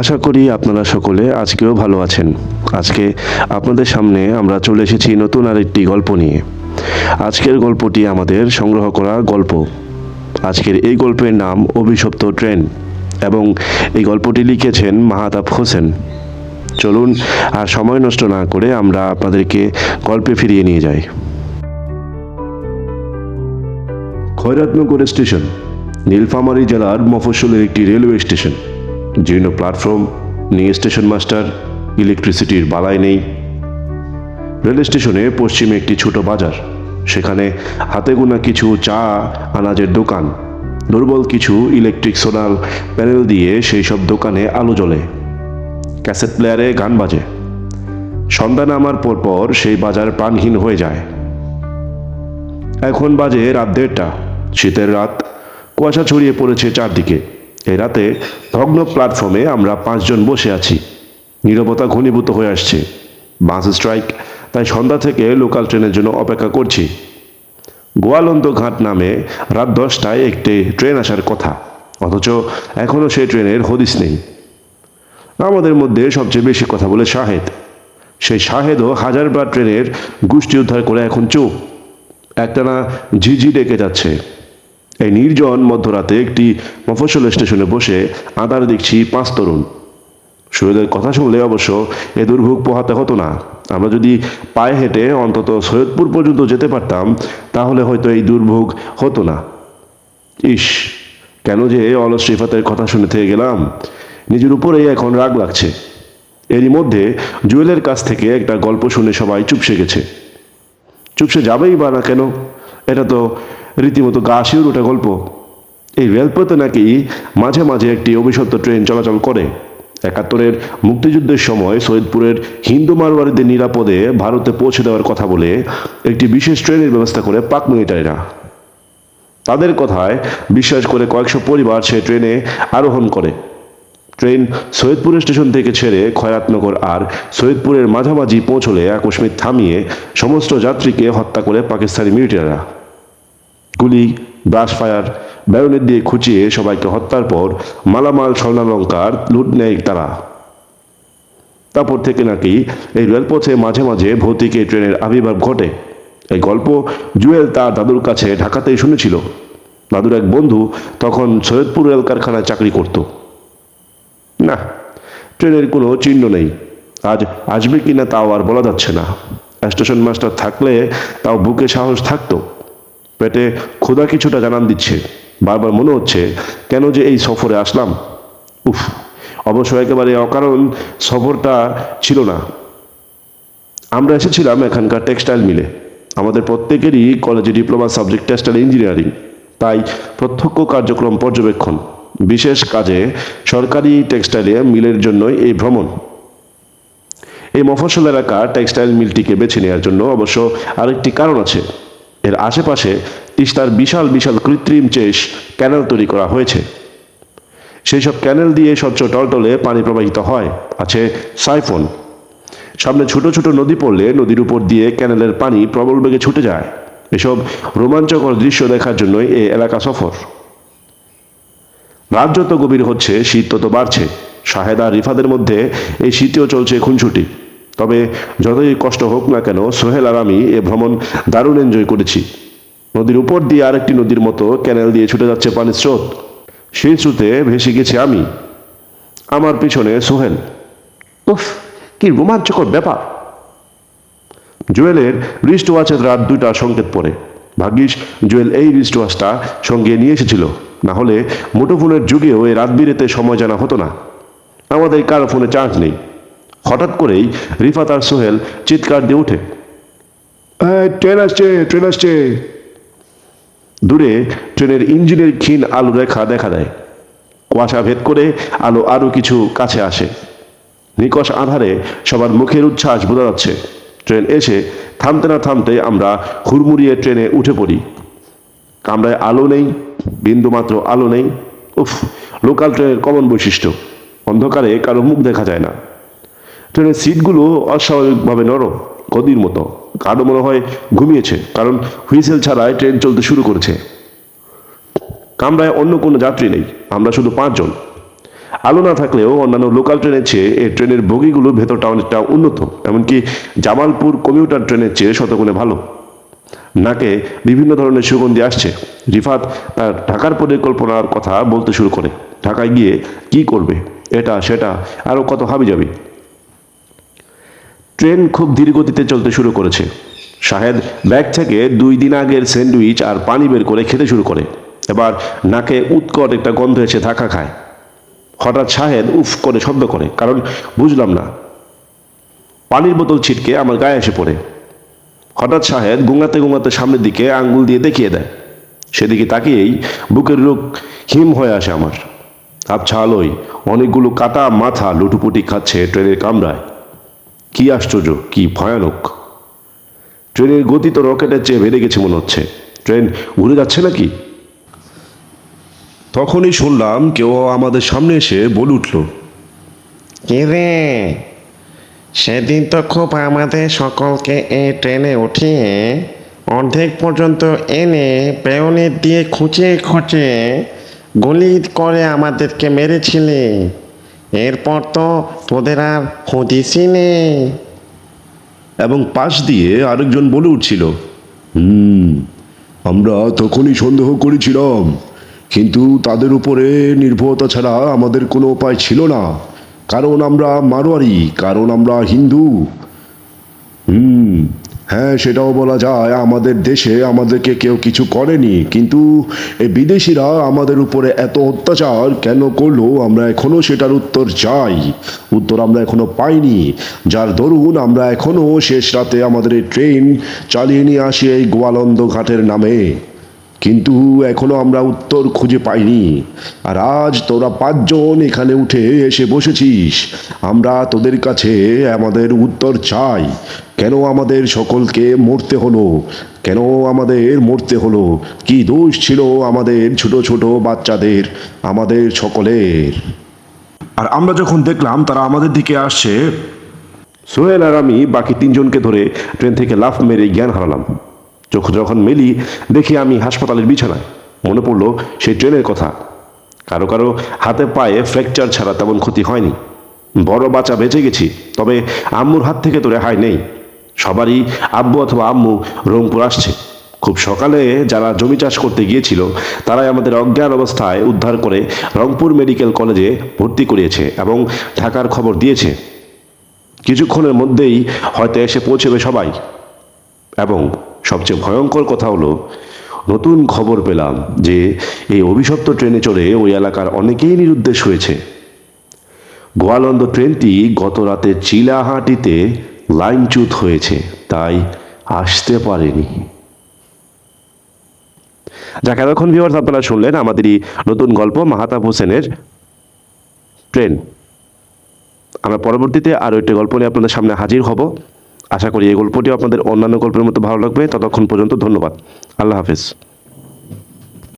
আশা করি আপনারা সকলে আজকেও ভালো আছেন। আজকে আপনাদের সামনে আমরা চলে এসেছি নতুন আরেকটি গল্প নিয়ে। আজকের গল্পটি আমাদের সংগ্রহ করা গল্প। আজকের এই গল্পের নাম অভিশপ্ত ট্রেন এবং এই গল্পটি লিখেছেন মাহাতাব হোসেন। চলুন আর সময় নষ্ট না করে আমরা আপনাদেরকে গল্পে ফিরিয়ে নিয়ে যাই। খয়রাতনগর স্টেশন, নীলফামারী জেলার মফস্বলের একটি রেলওয়ে স্টেশন। জীর্ণ প্ল্যাটফর্ম নেই স্টেশন মাস্টার ইলেকট্রিসিটির বালাই নেই। রেল স্টেশনে পশ্চিমে একটি ছোট বাজার, সেখানে হাতে গোনা কিছু চা, আনাজের দোকান, দুর্বল কিছু ইলেকট্রিক সোলার প্যানেল দিয়ে সেই সব দোকানে আলো জ্বলে। ক্যাসেট প্লেয়ারে গান বাজে। সন্ধ্যা নামার পর পর সেই বাজার প্রাণহীন হয়ে যায়। এখন বাজে রাত দেড়টা, শীতের রাত, কুয়াশা ছড়িয়ে পড়েছে চারদিকে। এই রাতে ভগ্ন প্ল্যাটফর্মে আমরা পাঁচজন বসে আছি। নীরবতা ঘনীভূত হয়ে আসছে। বাস স্ট্রাইক তাই সন্ধ্যা থেকে লোকাল ট্রেনের জন্য অপেক্ষা করছি। গোয়ালন্দ ঘাট নামে রাত দশটায় একটি ট্রেন আসার কথা। অথচ এখনও সেই ট্রেনের হদিস নেই। আমাদের মধ্যে সবচেয়ে বেশি কথা বলে শাহেদ। সেই শাহেদও হাজারবার ট্রেনের গোষ্ঠী উদ্ধার করে এখন চুপ। একটানা ঝিঝি ডেকে যাচ্ছে। এই নির্জন মধ্যরাতে একটি মফস্বল স্টেশনে বসে আদার দেখছি পাঁচ তরুণ। সৈয়দের কথা শুনলে অবশ্য এ দুর্ভোগ পোহাতে হতো না। আমরা যদি পায়ে হেঁটে অন্তত সৈয়দপুর পর্যন্ত যেতে পারতাম, তাহলে হয়তো এই দুর্ভোগ হতো না। ইস, কেন যে অলস রিফাতের কথা শুনে থেকে গেলাম। নিজের উপরেই এখন রাগ লাগছে। এরই মধ্যে জুয়েলের কাছ থেকে একটা গল্প শুনে সবাই চুপসে গেছে। চুপসে যাবেই বা না কেন? এটা তো রীতিমতো গা শিউর ওঠা গল্প। এই রেলপথে নাকি মাঝে মাঝে একটি অভিশপ্ত ট্রেন চলাচল করে। একাত্তরের মুক্তিযুদ্ধের সময় সৈয়দপুরের হিন্দু মারোয়ারিদের নিরাপদে ভারতে পৌঁছে দেওয়ার কথা বলে একটি বিশেষ ট্রেনের ব্যবস্থা করে পাক মিলিটারিরা। তাদের কথায় বিশ্বাস করে কয়েকশো পরিবার সে ট্রেনে আরোহণ করে। ট্রেন সৈয়দপুর স্টেশন থেকে ছেড়ে খয়রাতনগর আর সৈয়দপুরের মাঝামাঝি পৌঁছলে আকস্মিক থামিয়ে সমস্ত যাত্রীকে হত্যা করে পাকিস্তানি মিলিটারিরা। গুলি, ব্রাশ ফায়ার ব্যারনের দিয়ে খুঁচিয়ে সবাইকে হত্যার পর মালামাল, স্বর্ণালঙ্কার লুট নেয় তারা। তারপর থেকে নাকি এই রেলপথে মাঝে মাঝে ভৌতিক ট্রেনের আবির্ভাব ঘটে। এই গল্প জুয়েল তার দাদুর কাছে ঢাকাতেই শুনেছিল। দাদুর এক বন্ধু তখন সৈয়দপুর রেল কারখানায় চাকরি করত। না, ট্রেনের কোনো চিহ্ন নেই। আজ আসবে কি না তাও আর বলা যাচ্ছে না। স্টেশন মাস্টার থাকলে তাও বুকে সাহস থাকতো। পেটে ক্ষুধা কিছুটা জানান দিচ্ছে। বারবার মনে হচ্ছে, কেন যে এই সফরে আসলাম? উফ, অবশ্য একেবারে অকারণ সফরটা ছিল না। আমরা এসেছিলাম এখানকার টেক্সটাইল মিলে। আমাদের প্রত্যেকেরই কলেজে ডিপ্লোমা সাবজেক্ট টেক্সটাইল ইঞ্জিনিয়ারিং, তাই প্রত্যক্ষ কার্যক্রম পর্যবেক্ষণ, বিশেষ কাজে সরকারি টেক্সটাইলে মিলের জন্যই এই ভ্রমণ। এই মফস্বল এলাকা টেক্সটাইল মিলটিকে বেছে নেওয়ার জন্য অবশ্য আরেকটি কারণ আছে। এর আশেপাশে তিস্তার বিশাল বিশাল কৃত্রিম চেষ ক্যানেল তৈরি করা হয়েছে। সেই সব ক্যানেল দিয়ে স্বচ্ছ টলটলে পানি প্রবাহিত হয়, আছে সাইফোন। সামনে ছোট ছোট নদী পড়লে নদীর উপর দিয়ে ক্যানেলের পানি প্রবল বেগে ছুটে যায়। এসব রোমাঞ্চকর দৃশ্য দেখার জন্যই এই এলাকা সফর। রাত যত গভীর হচ্ছে, শীত তত বাড়ছে। শাহেদা রিফাদের মধ্যে এই শীতেও চলছে খুনছুটি তবে যতই কষ্ট হোক না কেন, সোহেল আর আমি এ ভ্রমণ দারুণ এনজয় করেছি। নদীর উপর দিয়ে আরেকটি নদীর মতো ক্যানেল দিয়ে ছুটে যাচ্ছে পানির স্রোত। সেই স্রোতে ভেসে গেছি আমি। আমার পিছনে সোহেল। উফ, কি রোমাঞ্চকর ব্যাপার। জুয়েলের রিস্ট ওয়াচের রাত দুইটা সংকেত পড়ে। ভাগ্যিস, জুয়েল এই রিস্ট ওয়াচটা সঙ্গে নিয়ে এসেছিল। না হলে মুঠোফোনের যুগেও এই রাত বিরেতে সময় জানা হতো না। আমাদের কারও ফোনে চার্জ নেই। হঠাৎ করেই রিফাত আর সোহেল চিৎকার দিয়ে ওঠে "এই, ট্রেন আসছে ট্রেন আসছে। দূরে ট্রেনের ইঞ্জিনের ক্ষীণ আলো রেখা দেখা দেয়। কুয়াশা ভেদ করে আলো আরও কিছু কাছে আসে। নিকশ আধারে সবার মুখের উচ্ছ্বাস বোঝা যাচ্ছে। ট্রেন এসে থামতে না থামতে আমরা হুড়মুড়িয়ে ট্রেনে উঠে পড়ি। কামরায় আলো নেই বিন্দুমাত্র আলো নেই। উফ লোকাল ট্রেনের কমন বৈশিষ্ট্য অন্ধকারে কারও মুখ দেখা যায় না। ট্রেনের সিটগুলো অস্বাভাবিকভাবে নরম, গদির মতো। কারও মনে হয় ঘুমিয়েছে, কারণ হুইসেল ছাড়াই ট্রেন চলতে শুরু করেছে। কামরায় অন্য কোনো যাত্রী নেই, আমরা শুধু পাঁচজন। আলো না থাকলেও অন্যান্য লোকাল ট্রেনের চেয়ে এই ট্রেনের বগিগুলো ভেতরটা অনেকটা উন্নত, এমনকি জামালপুর কমিউটার ট্রেনের চেয়ে শতগুণে ভালো। নাকে বিভিন্ন ধরনের সুগন্ধি আসছে। রিফাত তার ঢাকার পরিকল্পনার কথা বলতে শুরু করে, ঢাকায় গিয়ে কি করবে, এটা, সেটা আরও কত হাবি যাবি ট্রেন খুব ধীর গতিতে চলতে শুরু করেছে। শাহেদ ব্যাগ থেকে দুই দিন আগের স্যান্ডউইচ আর পানি বের করে খেতে শুরু করে। এবার নাকে উৎকট একটা গন্ধ এসে ধাক্কা খায়। হঠাৎ শাহেদ উফ করে শব্দ করে, কারণ বুঝলাম না। পানির বোতল ছিটকে আমার গায়ে এসে পড়ে। হঠাৎ শাহেদ গুঙাতে গুঙাতে সামনের দিকে আঙ্গুল দিয়ে দেখিয়ে দেয়। সেদিকে তাকিয়েই বুকের রোগ হিম হয়ে আসে আমার। আবছা আলোয় অনেকগুলো কাটা মাথা লুটুপুটি খাচ্ছে ট্রেনের কামরায়। কি আশ্চর্য, কি ভয়ানক। ট্রেনের গতি তো রকেটের চেয়ে বেড়ে গেছে মনে হচ্ছে। ট্রেন উড়ে যাচ্ছে নাকি? তখনই শুনলাম কেউ আমাদের সামনে এসে বলে উঠল কিরে সেদিন তো খুব আমাদের সকলকে এই ট্রেনে উঠিয়ে অর্ধেক পর্যন্ত এনে পেয়নের দিয়ে খুঁচিয়ে খুঁচিয়ে গুলি করে আমাদেরকে মেরেছিলে। এরপর তো তোদের আর হদিসই নেই। এবং পাশ দিয়ে আরেকজন বলে উঠছিল, হুম, আমরা তখনই সন্দেহ করেছিলাম, কিন্তু তাদের উপরে নির্ভরতা ছাড়া আমাদের কোনো উপায় ছিল না। কারণ আমরা মারোয়ারি, কারণ আমরা হিন্দু হ্যাঁ সেটাও বলা যায়, আমাদের দেশে আমাদেরকে কেউ কিছু করেনি। কিন্তু এই বিদেশিরা আমাদের উপরে এত অত্যাচার কেন করল? আমরা এখনও সেটার উত্তর চাই। উত্তর আমরা এখনও পাইনি। যার দরুন আমরা এখনও শেষ রাতে আমাদের এই ট্রেন চালিয়ে নিয়ে আসি এই গোয়ালন্দ ঘাটের নামে। কিন্তু এখনও আমরা উত্তর খুঁজে পাইনি। আর আজ তোরা পাঁচজন এখানে উঠে এসে বসেছিস। আমরা তোদের কাছে আমাদের উত্তর চাই। কেন আমাদের সকলকে মরতে হলো? কেন আমাদের মরতে হলো? কি দোষ ছিল আমাদের ছোট ছোট বাচ্চাদের আমাদের সকলের? আর আমরা যখন দেখলাম তারা আমাদের দিকে আসছে সোহেল আর আমি বাকি তিনজনকে ধরে ট্রেন থেকে লাফ মেরে জ্ঞান হারালাম। চোখ যখন মেলি, দেখি আমি হাসপাতালের বিছানায়। মনে পড়ল সেই ট্রেনের কথা। কারও কারও হাতে পায়ে ফ্র্যাকচার ছাড়া তেমন ক্ষতি হয়নি। বড় বাচ্চা বেঁচে গেছি, তবে আম্মুর হাত থেকে তো রেহাই নেই। সবারই আব্বু অথবা আম্মু রংপুর আসছে। খুব সকালে যারা জমি চাষ করতে গিয়েছিল, তারাই আমাদের অজ্ঞান অবস্থায় উদ্ধার করে রংপুর মেডিকেল কলেজে ভর্তি করিয়েছে এবং ঢাকার খবর দিয়েছে। কিছুক্ষণের মধ্যেই হয়তো এসে পৌঁছবে সবাই। এবং সবচেয়ে ভয়ঙ্কর কথা হলো, নতুন খবর পেলাম যে এই অভিশপ্ত ট্রেনে চড়ে ওই এলাকার অনেকেই নিরুদ্দেশ হয়েছে। গোয়ালন্দ ট্রেনটি গত রাতে চিলাহাটিতে লাইনচ্যুত হয়েছে, তাই আসতে পারেনি। যাক, এতক্ষণ ভিউয়ার্স আপনারা শুনলেন আমাদেরই নতুন গল্প মাহাতাব হোসেনের ট্রেন। আমরা পরবর্তীতে আরও একটি গল্প নিয়ে আপনাদের সামনে হাজির হব। আশা করি এই গল্পটিও আপনাদের অন্যান্য গল্পের মতো ভালো লাগবে। ততক্ষণ পর্যন্ত ধন্যবাদ। আল্লাহ হাফেজ।